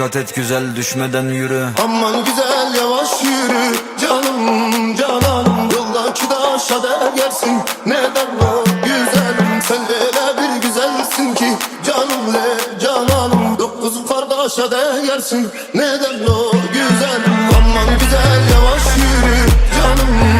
Dikkat et güzel düşmeden yürü. Aman güzel yavaş yürü. Canım cananım Yoldaki taşa değersin neden o güzelim Sen öyle bir güzelsin ki. Canım le cananım Dokuz kardeşe değersin neden o güzelim? Aman güzel yavaş yürü. Canım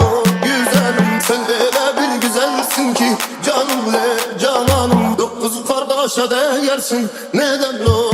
o güzelim Sen öyle bir güzelsin ki canım le cananım Dokuz kardeşe değersin neden o